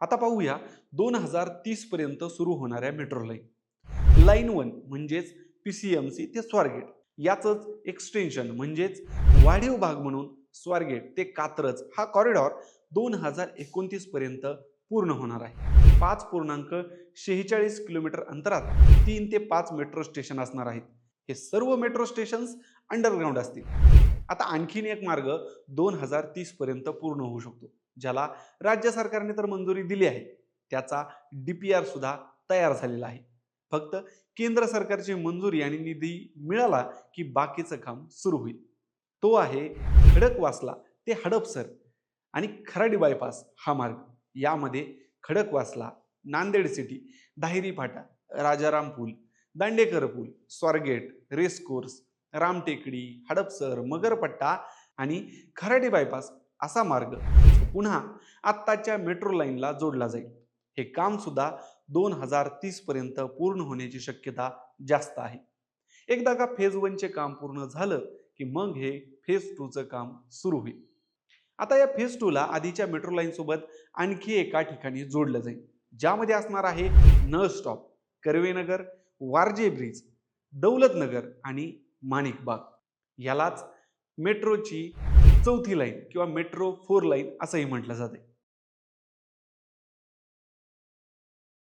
आता पाहूया दोन हजार तीस पर्यंत सुरू होणाऱ्या मेट्रो लाईन लाईन वन म्हणजेच पी सी एम सी ते स्वारगेट याचंच एक्सटेन्शन म्हणजेच वाढीव भाग म्हणून स्वारगेट ते कात्रज हा कॉरिडॉर दोन हजार एकोणतीस पर्यंत पूर्ण होणार आहे. पाच पूर्णांक शेहेचाळीस किलोमीटर अंतरात तीन ते पाच मेट्रो स्टेशन असणार आहेत. हे सर्व मेट्रो स्टेशन्स अंडरग्राऊंड असतील. आता आणखीन एक मार्ग दोन हजार तीस पर्यंत पूर्ण होऊ शकतो. ज्याला राज्य सरकारने तर मंजुरी दिली आहे त्याचा डी पी आर सुद्धा तयार झालेला आहे. फक्त केंद्र सरकारची मंजुरी आणि निधी मिळाला की बाकीचं काम सुरू होईल. तो आहे खडकवासला ते हडपसर आणि खराडी बायपास हा मार्ग. यामध्ये खडकवासला नांदेड सिटी दाहिरी फाटा राजाराम पूल दांडेकर पूल स्वारगेट रेसकोर्स रामटेकडी हडपसर मगरपट्टा आणि खराडी बायपास असा मार्ग पुन्हा आत्ताच्या मेट्रो लाईनला जोडला जाईल. हे काम सुद्धा दोन हजार तीसपर्यंत पूर्ण होण्याची शक्यता जास्त आहे. एकदा का फेज वनचे काम पूर्ण झालं की मग हे फेज टूचं काम सुरू होईल. आता या फेज टूला आधीच्या मेट्रो लाईनसोबत आणखी एका ठिकाणी जोडलं जाईल. ज्यामध्ये असणार आहे नळ स्टॉप कर्वेनगर वारजे ब्रिज दौलतनगर आणि माणिकबाग. यालाच मेट्रोची चौथी लाईन किंवा मेट्रो फोर लाईन असंही म्हटलं जाते.